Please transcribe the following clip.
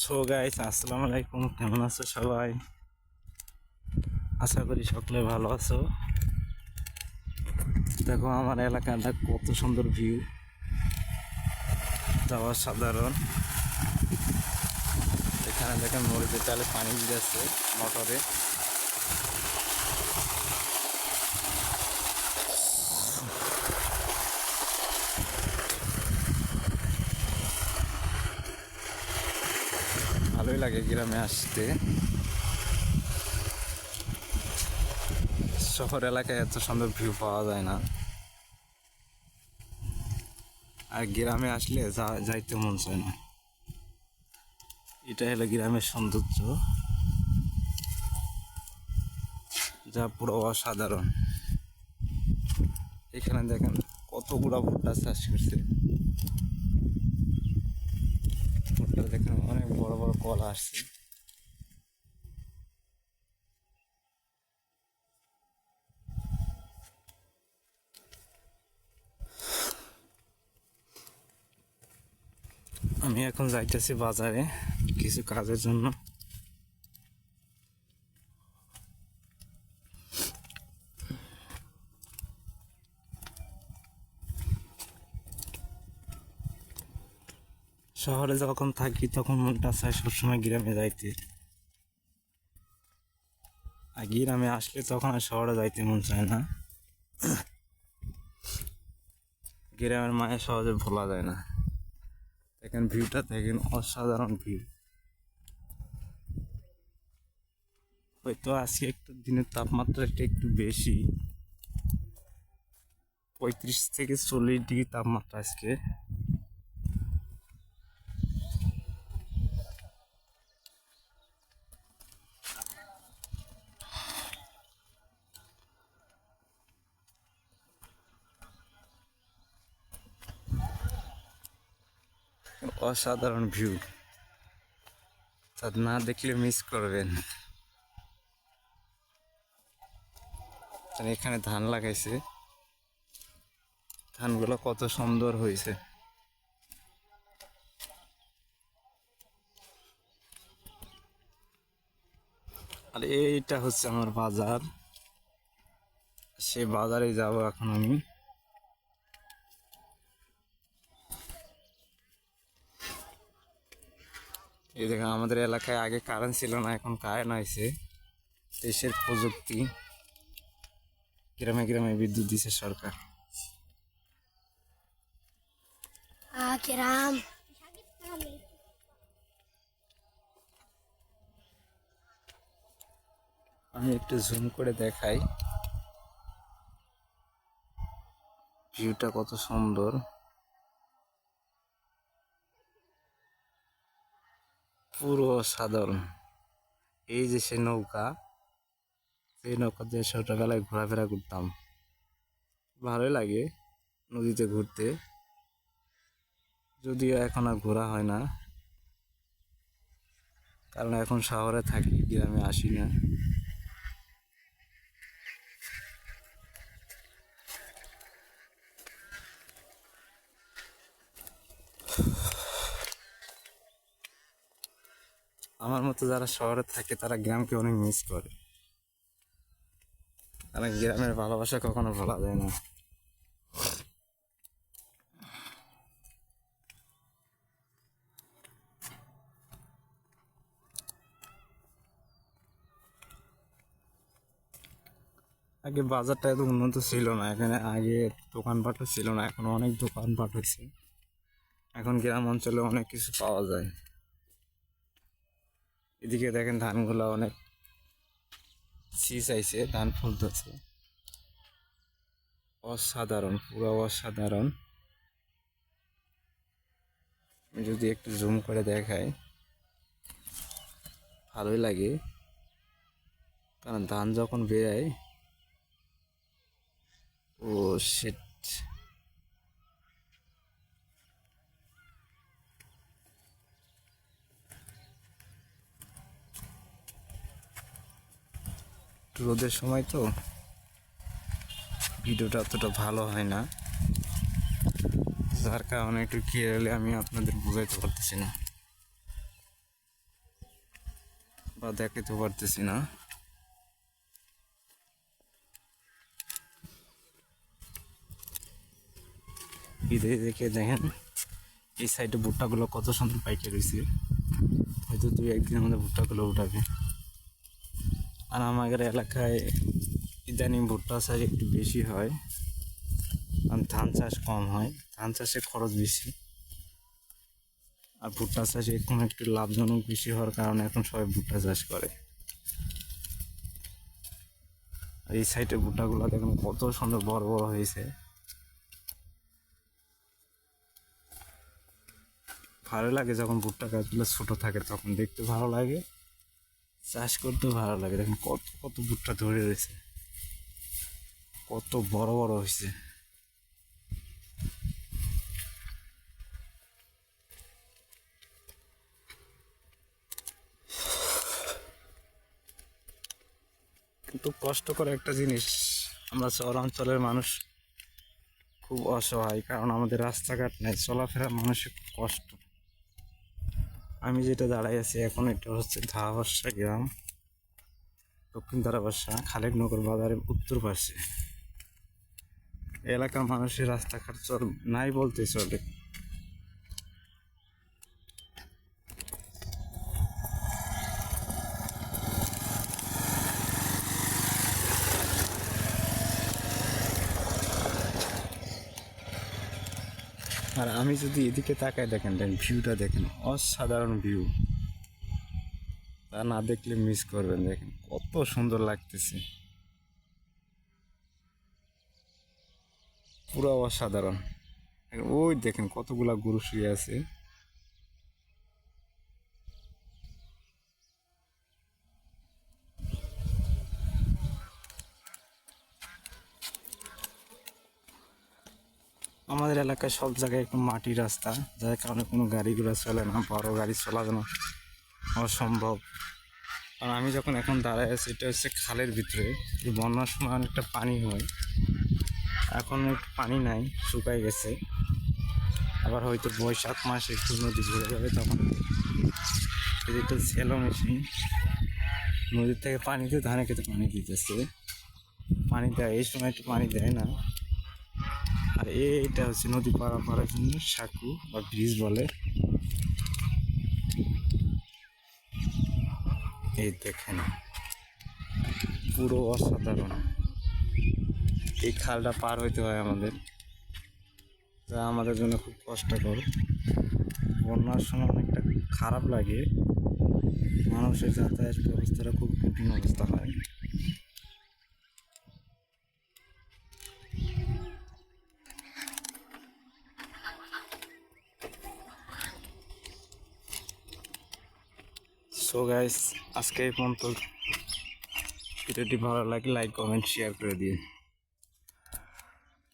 So guys আসসালামু আলাইকুম কেমন আছো সবাই? আশা করি সকলে ভালো আছো। দেখো, আমার এলাকাটা কত সুন্দর ভিউ যাওয়া সাধারণ। এখানে দেখেন মরিচের চালে পানি দিয়ে যাচ্ছে মোটরে। ভালোই লাগে গ্রামে আসতে। শহর এলাকায় এত সুন্দর ভিউ পাওয়া যায় না। আর গ্রামে আসলে যাইতে মন চায় না। এটা হলো গ্রামের সৌন্দর্য। যা পুরো অসাধারণ। এখানে দেখেন কতগুলো ভুট্টা চাষ করছে। ভুট্টা দেখেন অনেক বড় বড় কল আসছে। আমি এখন যাইতেছি বাজারে কিছু কাজের জন্য। শহরে যখন থাকি, তখন মনটা চায় সবসময় গ্রামে যাইতে। আর গ্রামে আসলে তখন আর শহরে যাইতে মন চায় না। গ্রামের মায়ের সহজে ভোলা যায় না। দেখেন ভিউটা, দেখেন অসাধারণ ভিউ। হয়তো আজকে একটু দিনের তাপমাত্রাটা একটু বেশি। পঁয়ত্রিশ থেকে চল্লিশ ডিগ্রি তাপমাত্রা আজকে। অসাধারণ ভিউ তা না দেখলে মিস করবেন। এখানে ধান লাগাইছে। ধানগুলো কত সুন্দর হয়েছে আর এইটা হচ্ছে আমার বাজার। সে বাজারে যাব এখন আমি। এই দেখেন আমাদের এলাকায় আগে কারেন্ট ছিল না এখন কারেন্ট হয়েছে। দেশের প্রযুক্তি গ্রামে গ্রামে বিদ্যুৎ দিছে সরকার. আমি একটু জুম করে দেখাই। ভিউটা কত সুন্দর। পুরো সাধারণ এই যে সে নৌকা, সেই নৌকা দিয়ে ছোটবেলায় ঘোরাফেরা করতাম। ভালোই লাগে নদীতে ঘুরতে। যদিও এখন আর ঘোরা হয় না। কারণ এখন শহরে থাকি, গ্রামে আসি না। আমার মতো যারা শহরে থাকে, তারা গ্রামকে অনেক মিস করে। কারণ গ্রামের ভালোবাসা কখনো ভোলা যায় না। আগে বাজারটা এত উন্নত ছিল না, এখানে আগে দোকানপাটও ছিল না, এখন অনেক দোকানপাট হয়েছে। এখন গ্রাম অঞ্চলে অনেক কিছু পাওয়া যায়। এদিকে দেখেন ধানগুলো অনেক শীষ আইছে ধান ফুলতেছে। অসাধারণ, পুরো অসাধারণ। যদি একটু জুম করে দেখাই, ভালোই লাগে। কারণ ধান যখন বেরায়, ও শিট একটু রোদের সময় তো ভিডিওটা অতটা ভালো হয় না। যার কারণে একটু ক্লিয়ারলি আমি আপনাদের বুঝাইতে পারতেছি না। বা দেখাইতে পারতেছি না। ঈদে দেখে দেখেন, এই সাইডে ভুট্টাগুলো কত সুন্দর পাইকে রয়েছে হয়তো দুই একদিনের মধ্যে ভুট্টাগুলো উঠাবে। আর আমাদের এলাকায় ইদানিং ভুট্টা চাষ একটু বেশি হয় আর ধান চাষ কম হয়, ধান চাষে খরচ বেশি। আর ভুট্টা চাষ এখন একটু লাভজনক বেশি হওয়ার কারণে এখন সবাই ভুট্টা চাষ করে। আর এই সাইডে ভুট্টাগুলো দেখুন কত সুন্দর বড় বড় হয়েছে। ভালো লাগে যখন ভুট্টা গাছগুলো ছোটো থাকে, তখন দেখতে ভালো লাগে। চাষ করতেও ভালো লাগে। দেখুন কত কত ভুট্টা ধরে রয়েছে। কত বড় বড় হয়েছে। কিন্তু কষ্টকর একটা জিনিস, আমরা শহরাঞ্চলের মানুষ খুব অসহায়, কারণ আমাদের রাস্তাঘাট নেই, চলাফেরা মানুষের খুব কষ্ট। আমি যেটা দাঁড়াই আছি এখন এটা হচ্ছে ধারাবাসা গ্রাম। দক্ষিণ ধারাবাসা খালেকনগর বাজারের উত্তর পাশে। এলাকার মানুষের রাস্তাঘাট চল নাই বলতে চলে। আর আমি যদি এদিকে তাকাই দেখেন দেখেন ভিউটা দেখেন, অসাধারণ ভিউ তা না দেখলে মিস করবেন, দেখেন, কত সুন্দর লাগতেছে। পুরো অসাধারণ। ওই দেখেন কতগুলা গরু শুয়ে আছে। আমাদের এলাকায় সব জায়গায় একটু মাটি রাস্তা, যার কারণে কোনো গাড়ি ঘোড়া চলে না, বড় গাড়ি চলানো অসম্ভব। আর আমি যখন এখন দাঁড়ায় আছি, এটা হচ্ছে খালের ভিতরে। এই বন্যার সময় অনেকটা পানি হয়। এখন একটু পানি নাই, শুকায় গেছে। আবার হয়তো বৈশাখ মাসে একটু নদী ভরে যাবে তখন। এদিকে সেলো মেশিন, নদীর থেকে পানিতে ধানে খেতে পানি দিতেছে। পানি দেয়, এই সময় একটু পানি দেয় না। আর এইটা হচ্ছে নদী পারাপারের জন্য সাঁকু বা ব্রিজ বলে। এই দেখেন, পুরো অসাধারণ। এই খালটা পার হইতে হয় আমাদের। যা আমাদের জন্য খুব কষ্টকর। বন্যার সময় অনেকটা খারাপ লাগে। মানুষের যাতায়াত ব্যবস্থাটা খুব কঠিন অবস্থা হয়। সো গাইস আজকে এই পর্যন্ত। ভিডিওটি ভালো লাগে লাইক কমেন্ট শেয়ার করে দিন।